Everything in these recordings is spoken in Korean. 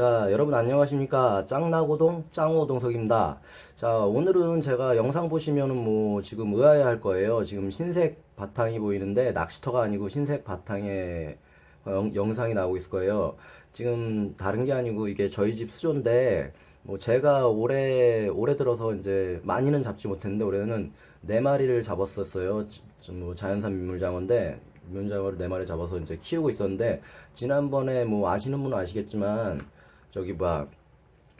자, 여러분 안녕하십니까? 짱나고동 짱오동석입니다. 자, 오늘은 제가 영상 보시면은 뭐 지금 의아해 할 거예요. 지금 흰색 바탕이 보이는데 낚시터가 아니고 흰색 바탕에 영, 영상이 나오고 있을 거예요. 지금 다른 게 아니고 이게 저희 집 수조인데 뭐 제가 올해 올해 들어서 이제 많이는 잡지 못했는데 올해는 네 마리를 잡았었어요. 좀뭐 자연산 민물장어인데 민물장어를 네 마리 잡아서 이제 키우고 있었는데 지난번에 뭐 아시는 분은 아시겠지만 저기 뭐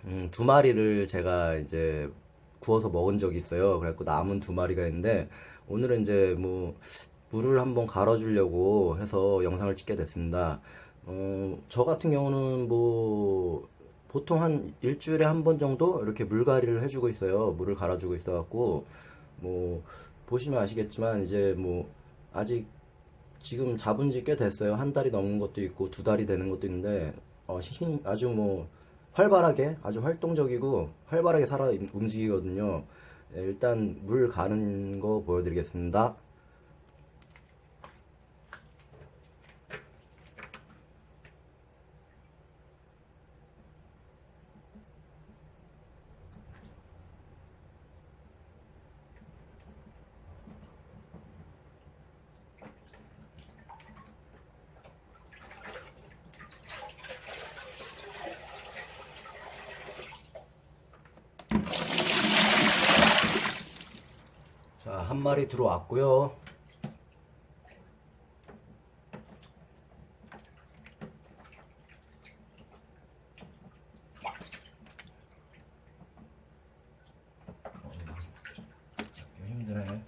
음, 두 마리를 제가 이제 구워서 먹은 적이 있어요. 그래갖고 남은 두 마리가 있는데 오늘은 이제 뭐 물을 한번 갈아주려고 해서 영상을 찍게 됐습니다. 어, 저 같은 경우는 뭐 보통 한 일주일에 한 번 정도 이렇게 물갈이를 해주고 있어요. 물을 갈아주고 있어갖고 뭐 보시면 아시겠지만 이제 뭐 아직 지금 잡은 지 꽤 됐어요. 한 달이 넘은 것도 있고 두 달이 되는 것도 있는데 어, 신- 아주 뭐 활발하게 아주 활동적이고 활발하게 살아 움직이거든요. 예, 일단 물 가는 거 보여드리겠습니다. 자, 한 마리 들어왔고요. 잡기 힘드네.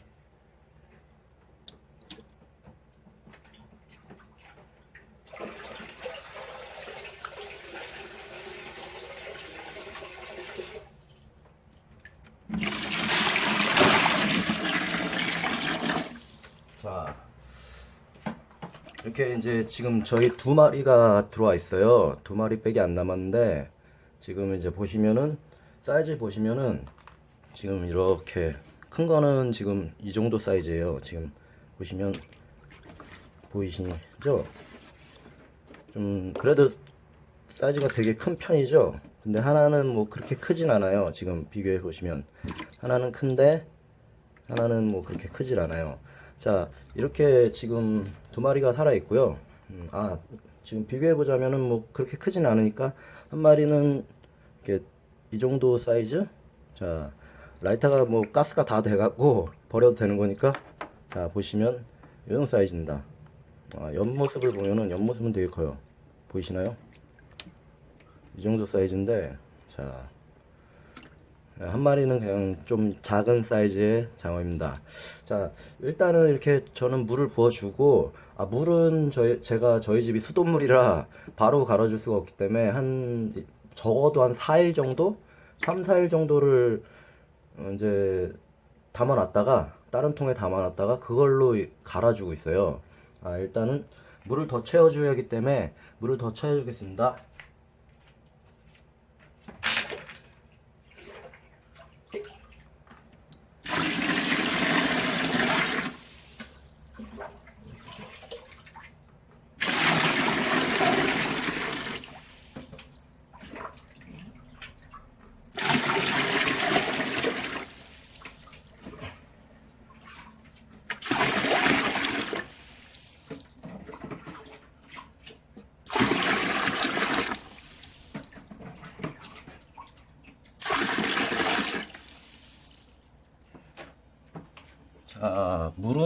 자, 이렇게 이제 지금 저희 두 마리가 들어와 있어요. 두 마리 빼기 안 남았는데 지금 이제 보시면은 사이즈 보시면은 지금 이렇게 큰 거는 지금 이 정도 사이즈예요. 지금 보시면 보이시죠? 좀 그래도 사이즈가 되게 큰 편이죠. 근데 하나는 뭐 그렇게 크진 않아요. 지금 비교해 보시면 하나는 큰데 하나는 뭐 그렇게 크질 않아요. 자, 이렇게 지금 두 마리가 살아 있고요. 음, 아, 지금 비교해 보자면은 뭐 그렇게 크진 않으니까 한 마리는 이렇게 이 정도 사이즈. 자, 라이터가 뭐 가스가 다 돼갖고 버려도 되는 거니까 자 보시면 이런 사이즈입니다. 아, 옆모습을 보면은 옆모습은 되게 커요. 보이시나요? 이 정도 사이즈인데 자. 네, 한 마리는 그냥 좀 작은 사이즈의 장어입니다. 자, 일단은 이렇게 저는 물을 부어주고, 아, 물은 저희, 제가 저희 집이 수돗물이라 바로 갈아줄 수가 없기 때문에 한, 적어도 한 4일 정도? 3, 4일 정도를 어, 이제 담아놨다가, 다른 통에 담아놨다가 그걸로 이- 갈아주고 있어요. 아, 일단은 물을 더 채워줘야 하기 때문에 물을 더 채워주겠습니다.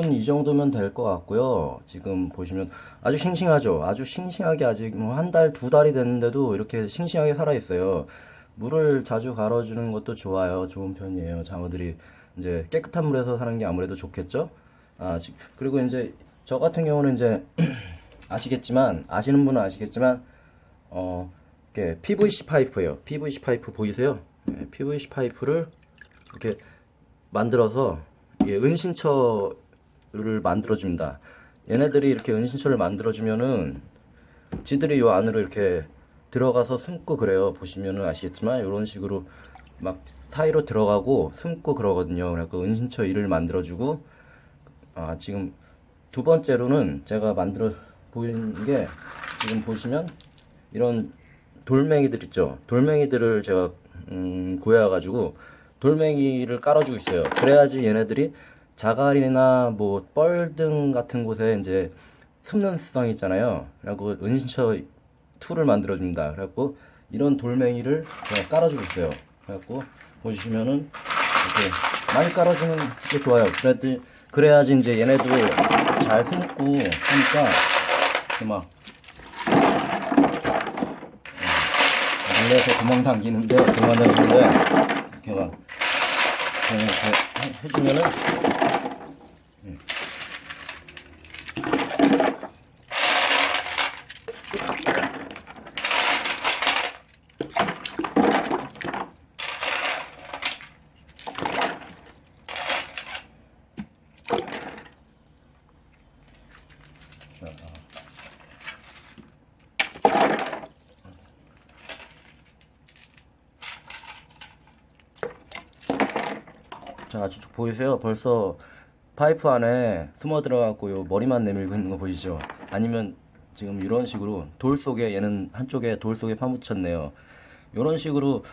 자, 물은 이 정도면 될 것 같고요. 지금 보시면 아주 싱싱하죠? 아주 싱싱하게 아직 뭐 한 달, 두 달이 됐는데도 이렇게 싱싱하게 살아있어요. 물을 자주 갈아주는 것도 좋아요. 좋은 편이에요. 장어들이 이제 깨끗한 물에서 사는 게 아무래도 좋겠죠? 아, 지- 그리고 이제 저 같은 경우는 이제 아시겠지만, 아시는 분은 아시겠지만, 어, 이렇게 PVC 파이프예요. PVC 파이프 보이세요? 네, PVC 파이프를 이렇게 만들어서 이게 은신처 를 만들어줍니다. 얘네들이 이렇게 은신처를 만들어주면은 지들이 요 안으로 이렇게 들어가서 숨고 그래요. 보시면은 아시겠지만 이런 식으로 막 사이로 들어가고 숨고 그러거든요. 그래서 은신처 일을 만들어주고 아 지금 두 번째로는 제가 만들어 보이는 게 지금 보시면 이런 돌멩이들 있죠. 돌멩이들을 제가 음, 구해와가지고 돌멩이를 깔아주고 있어요. 그래야지 얘네들이 자갈이나 뭐 뻘 등 같은 곳에 이제 숨는 습성이 있잖아요. 그래갖고 은신처 툴을 만들어줍니다. 그래갖고 이런 돌멩이를 제가 깔아주고 있어요. 그래갖고 보시면은 이렇게 많이 깔아주는 게 좋아요. 그래야지, 그래야지 이제 얘네도 잘 숨고 하니까 이렇게 막 놀래서 도망 당기는데 도망 당기는데 이렇게 막 이렇게 해- 해주면은 음. 자, 저쪽 보이세요? 벌써 파이프 안에 숨어 들어가고 요 머리만 내밀고 있는 거 보이죠? 아니면 지금 이런 식으로 돌 속에 얘는 한쪽에 돌 속에 파묻혔네요. 이런 식으로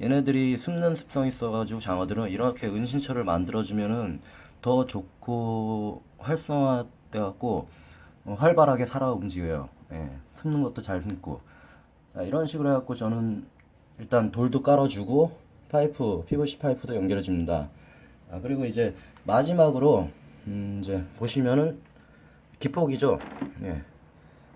얘네들이 숨는 습성이 있어가지고 장어들은 이렇게 은신처를 만들어주면은 더 좋고 활성화돼갖고 어, 활발하게 살아 움직여요. 예, 숨는 것도 잘 숨고. 자, 이런 식으로 해갖고 저는 일단 돌도 깔아주고 파이프, PVC 파이프도 연결해 줍니다. 아, 그리고 이제 마지막으로 음, 이제 보시면은 기포기죠. 예.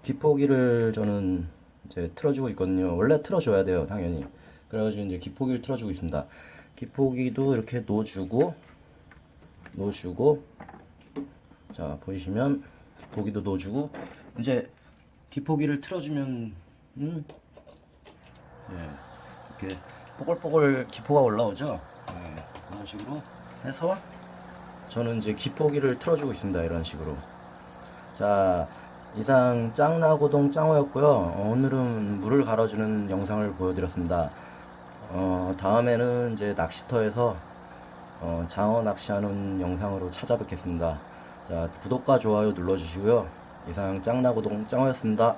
기포기를 저는 이제 틀어주고 있거든요. 원래 틀어줘야 돼요, 당연히. 그래가지고 이제 기포기를 틀어주고 있습니다. 기포기도 이렇게 놓아주고, 놓아주고, 자, 보시면 기포기도 놓아주고, 이제 기포기를 틀어주면, 음, 예, 이렇게 뽀글뽀글 기포가 올라오죠. 예, 이런 식으로 해서 저는 이제 기포기를 틀어주고 있습니다. 이런 식으로. 자, 이상 짱나고동 짱호였고요. 어, 오늘은 물을 갈아주는 영상을 보여드렸습니다. 어, 다음에는 이제 낚시터에서 어, 장어 낚시하는 영상으로 찾아뵙겠습니다. 자, 구독과 좋아요 눌러주시고요. 이상 짱나고동 짱호였습니다.